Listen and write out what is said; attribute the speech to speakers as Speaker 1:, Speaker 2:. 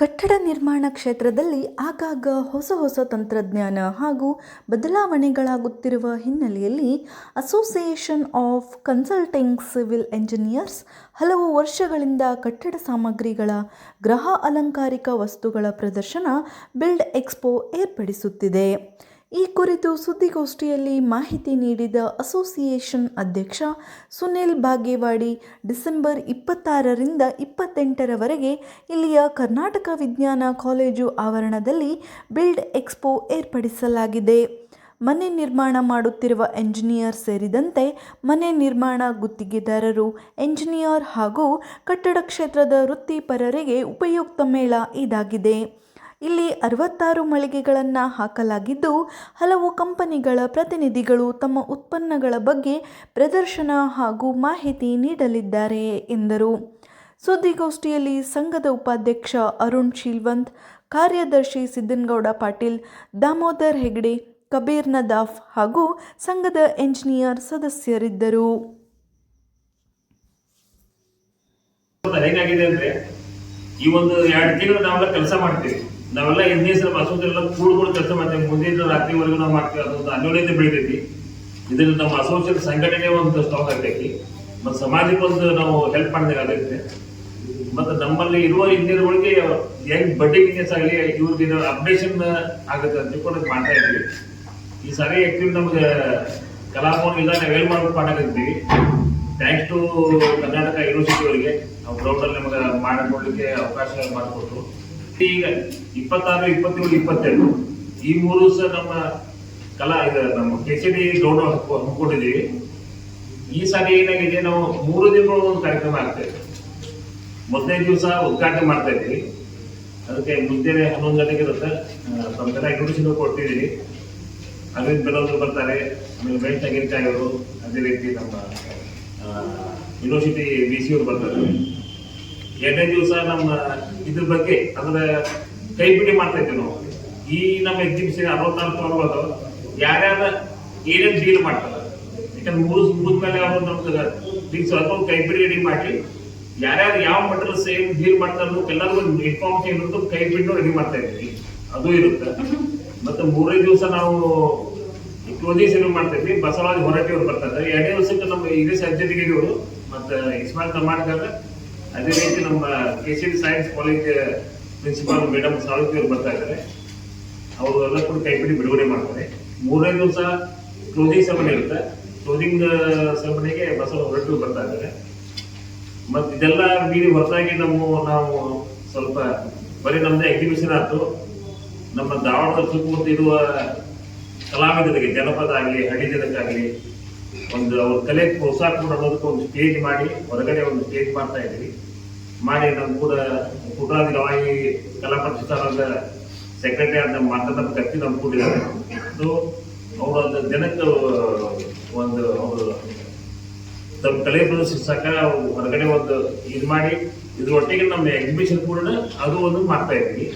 Speaker 1: ಕಟ್ಟಡ ನಿರ್ಮಾಣ ಕ್ಷೇತ್ರದಲ್ಲಿ ಆಗಾಗ ಹೊಸ ಹೊಸ ತಂತ್ರಜ್ಞಾನ ಹಾಗೂ ಬದಲಾವಣೆಗಳಾಗುತ್ತಿರುವ ಹಿನ್ನೆಲೆಯಲ್ಲಿ association of consulting civil engineers ಹಲವು ವರ್ಷಗಳಿಂದ ಕಟ್ಟಡ ಸಾಮಗ್ರಿಗಳ ಗ್ರಹ ಅಲಂಕಾರಿಕ ವಸ್ತುಗಳ ಪ್ರದರ್ಶನ ಬಿಲ್ಡ್ ಎಕ್ಸ್ಪೋ ಏರ್ಪಡಿಸುತ್ತಿದೆ. ಈ ಕುರಿತು ಸುದ್ದಿಗೋಷ್ಠಿಯಲ್ಲಿ ಮಾಹಿತಿ ನೀಡಿದ ಅಸೋಸಿಯೇಷನ್ ಅಧ್ಯಕ್ಷ ಸುನಿಲ್ ಬಾಗೇವಾಡಿ, ಡಿಸೆಂಬರ್ ಇಪ್ಪತ್ತಾರರಿಂದ ಇಪ್ಪತ್ತೆಂಟರವರೆಗೆ ಇಲ್ಲಿಯ ಕರ್ನಾಟಕ ವಿಜ್ಞಾನ ಕಾಲೇಜು ಆವರಣದಲ್ಲಿ ಬಿಲ್ಡ್ ಎಕ್ಸ್ಪೋ ಏರ್ಪಡಿಸಲಾಗಿದೆ. ಮನೆ ನಿರ್ಮಾಣ ಮಾಡುತ್ತಿರುವ ಎಂಜಿನಿಯರ್ ಸೇರಿದಂತೆ ಮನೆ ನಿರ್ಮಾಣ ಗುತ್ತಿಗೆದಾರರು, ಎಂಜಿನಿಯರ್ ಹಾಗೂ ಕಟ್ಟಡ ಕ್ಷೇತ್ರದ ವೃತ್ತಿಪರರಿಗೆ ಉಪಯುಕ್ತ ಮೇಳ ಇದಾಗಿದೆ. ಇಲ್ಲಿ ಅರವತ್ತಾರು ಮಳಿಗೆಗಳನ್ನು ಹಾಕಲಾಗಿದ್ದು, ಹಲವು ಕಂಪನಿಗಳ ಪ್ರತಿನಿಧಿಗಳು ತಮ್ಮ ಉತ್ಪನ್ನಗಳ ಬಗ್ಗೆ ಪ್ರದರ್ಶನ ಹಾಗೂ ಮಾಹಿತಿ ನೀಡಲಿದ್ದಾರೆ ಎಂದರು. ಸುದ್ದಿಗೋಷ್ಠಿಯಲ್ಲಿ ಸಂಘದ ಉಪಾಧ್ಯಕ್ಷ ಅರುಣ್ ಶೀಲ್ವಂತ್, ಕಾರ್ಯದರ್ಶಿ ಸಿದ್ದನಗೌಡ ಪಾಟೀಲ್, ದಾಮೋದರ್ ಹೆಗ್ಡೆ, ಕಬೀರ್ ನದಾಫ್ ಹಾಗೂ ಸಂಘದ ಎಂಜಿನಿಯರ್ ಸದಸ್ಯರಿದ್ದರು.
Speaker 2: ಹೇಗಾಗಿದೆ ಅಂದ್ರೆ ಈ ಒಂದು ಎರಡು ತಿಂಗಳು ನಾವೆಲ್ಲ ಕೆಲಸ ಮಾಡ್ತೀವಿ. ನಾವೆಲ್ಲ ಇಂಜಿನಿಯರ್ಸ್ ಅಸೋಸಿಯೇಷನ್ ಕೂಡ ಕೆಲಸ ಮಾಡ್ತೀವಿ. ಮುಂದಿನ ರಾತ್ರಿವರೆಗೂ ನಾವು ಮಾಡ್ತೀವಿ ಒಂದು ಅನ್ಯೋನ್ಯತೆ ಬೆಳಿತೈತಿ ಇದರಿಂದ ನಮ್ಮ ಅಸೋಸಿಯೇಷನ್ ಸಂಘಟನೆ ಒಂದು ಸ್ಟಾಕ್ ಆಗ್ತೈತಿ. ಮತ್ತು ಸಮಾಜಕ್ಕೆ ಒಂದು ನಾವು ಹೆಲ್ಪ್ ಮಾಡಿದಾಗ ಆಗೈತೆ ಮತ್ತು ನಮ್ಮಲ್ಲಿ ಇರುವ ಇಂಜಿನಿಯರ್ಗಳಿಗೆ ಹೆಂಗ್ ಬಡ್ಡಿ ಬಿಸ್ನೆಸ್ ಆಗಲಿ ಇವ್ರಿಗೆ ಅಪ್ಡೇಷನ್ ಆಗುತ್ತೆ ಅಂತ ತಿಳ್ಕೊಂಡು ಮಾಡ್ತಾ ಇದ್ವಿ ಈ ಸಾರಿ ಆಕ್ಚುಲಿ ನಮಗೆ ಕಲಾಭವನ ಇಲ್ಲ ನಾವು ಏನು ಮಾಡ್ಬೇಕು ಮಾಡಿದ್ವಿ ಥ್ಯಾಂಕ್ಸ್ ಟು ಕರ್ನಾಟಕ ಯೂನಿವರ್ಸಿಟಿ ಅವರಿಗೆ. ನಾವು ಗ್ರೌಂಡಲ್ಲಿ ನಮಗೆ ಮಾಡಿಕೊಡ್ಲಿಕ್ಕೆ ಅವಕಾಶ ಮಾಡಿಕೊಟ್ರು. ಈಗ ಇಪ್ಪತ್ತಾರು, ಇಪ್ಪತ್ತೇಳು, ಇಪ್ಪತ್ತೆರಡು, ಈ ಮೂರು ಸಹ ನಮ್ಮ ಕಲಾ ಇದು ನಮ್ಮ ಕೆ ಡಿ ಗೌಡ ಹಮ್ಮಿಕೊಂಡಿದ್ದೀವಿ. ಈ ಸಾರಿ ಏನಾಗಿದೆ ನಾವು ಮೂರು ದಿನಗಳು ಒಂದು ಕಾರ್ಯಕ್ರಮ ಆಗ್ತೇವೆ ಮೊದಲನೇ ದಿವಸ ಉದ್ಘಾಟನೆ ಮಾಡ್ತಾ ಇದ್ದೀವಿ. ಅದಕ್ಕೆ ಮುಂಜಾನೆ ಹನ್ನೊಂದು ಗಂಟೆಗೆ ಇರುತ್ತೆ. ತಮ್ಗೆಲ್ಲ ಇನ್ವಿಟೇಷನ್ ಕೊಡ್ತಿದ್ದೀವಿ ಅರವಿಂದ್ ಬೆಲೋದ್ರು ಬರ್ತಾರೆ. ಆಮೇಲೆ ವೆಂಕಟ ಅವರು, ಅದೇ ರೀತಿ ನಮ್ಮ ಯೂನಿವರ್ಸಿಟಿ ಬಿ ಸಿ ಅವರು ಬರ್ತಾರೆ. ಎರಡನೇ ದಿವಸ ನಮ್ಮ ಇದ್ರ ಬಗ್ಗೆ ಅಂದ್ರೆ ಕೈ ಬಿಡಿ ಮಾಡ್ತಾ ಇದ್ದೀವಿ ನಾವು. ಈ ನಮ್ಮ ಎಕ್ಸಿಬಿಷನ್ ಅರವತ್ತಾರು ಅನ್ನೋದು ಯಾರ್ಯಾರ ಏನೇನು ಡೀಲ್ ಮಾಡ್ತಾರೆ. ಯಾಕಂದ್ರೆ ಮೂರು ಮುಗಿದ್ಮೇಲೆ ಅವರು ನಮ್ಗೆ ಡೀಲ್ಸ್ ಅಥವಾ ಕೈ ಬಿಡಿ ರೆಡಿ ಮಾಡಿ ಯಾರ್ಯಾರು ಯಾವ ಮಟ್ಟದ ಸೇಮ್ ಡೀಲ್ ಮಾಡ್ತಾರೆ ಎಲ್ಲರೂ ಎಲ್ಲರಿಗೂ ಇನ್ಫಾರ್ಮೇಶನ್ ಇರುತ್ತೆ ಕೈ ಬಿಟ್ಟು ರೆಡಿ ಮಾಡ್ತಾ ಇದ್ದೀವಿ ಅದು ಇರುತ್ತೆ. ಮತ್ತೆ ಮೂರನೇ ದಿವಸ ನಾವು ಕ್ಲೋಸಿಂಗ್ ಸೆರೆಮನಿ ಮಾಡ್ತೀವಿ ಬಸವರಾಜ್ ಹೊರಟಿಯವರು ಬರ್ತಾರೆ ಎರಡನೇ ದಿವಸಕ್ಕೆ ನಮ್ಮ ಸರ್ಜರಿಗೆ ಅವರು ಮತ್ತೆ ಇಸ್ಮಾಯಿಲ್ ತಮಾಡ್ಕರ್ ಅದೇ ರೀತಿ ನಮ್ಮ K C science college principal madam Salunke ಅವರು ಬರ್ತಾ ಇದ್ದಾರೆ. ಅವರು ಎಲ್ಲ ಕೂಡ ಕೈಪಿಡಿ ಬಿಡುಗಡೆ ಮಾಡ್ತಾರೆ. ಮೂರನೇ ದಿವಸ ಕ್ಲೋಸಿಂಗ್ ಸೆರೆಮನಿ ಇರುತ್ತೆ. ಕ್ಲೋಸಿಂಗ್ ಸೆರೆಮನಿಗೆ ಬಸವ ಹೊರಟು ಬರ್ತಾ ಇದ್ದಾರೆ. ಮತ್ತೆ ಇದೆಲ್ಲ ಮೀರಿ ಹೊರತಾಗಿ ನಮ್ಮ, ನಾವು ಸ್ವಲ್ಪ ಬರೀ ನಮ್ಮದೇ ಎಕ್ಸಿಬಿಷನ್ ಆಯ್ತು. ನಮ್ಮ ಧಾರವಾಡದ ಸುತ್ತಮುತ್ತ ಇರುವ ಕಲಾವಿದರಿಗೆ, ಜನಪದ ಆಗಲಿ, ಹಳ್ಳಿ ಜನಕ್ಕಾಗಲಿ ಒಂದು ಅವ್ರ ತಲೆ ಪ್ರೋತ್ಸಾಹ ಕೂಡ ಅನ್ನೋದಕ್ಕೆ ಒಂದು ಸ್ಟೇಜ್ ಮಾಡಿ, ಹೊರಗಡೆ ಒಂದು ಸ್ಟೇಜ್ ಮಾಡ್ತಾ ಇದ್ವಿ ಮಾಡಿ ನಮ್ಮ ಕೂಡ ಪುಟ್ಟರಾಜ ಗವಾಯಿ ಕಲಾ ಪ್ರತಿಷ್ಠಾನದ ಸೆಕ್ರೆಟರಿ ಆದ ನಮ್ಮ ಕಟ್ಟಿ ಕತ್ತಿ ನಮ್ಮ ಕೂಡಿದ್ದಾರೆ ಸೊ ಅವರು ಒಂದು ಜನಕ್ಕೆ ಒಂದು ಅವರು ತಮ್ಮ ಕಲೆ ಪ್ರದರ್ಶಿಸಕ ಹೊರಗಡೆ ಒಂದು ಇದು ಮಾಡಿ, ಇದ್ರೊಟ್ಟಿಗೆ ನಮ್ಮ ಎಕ್ಸಿಬಿಷನ್ ಕೂಡ ಅದು ಒಂದು ಮಾಡ್ತಾ ಇದ್ವಿ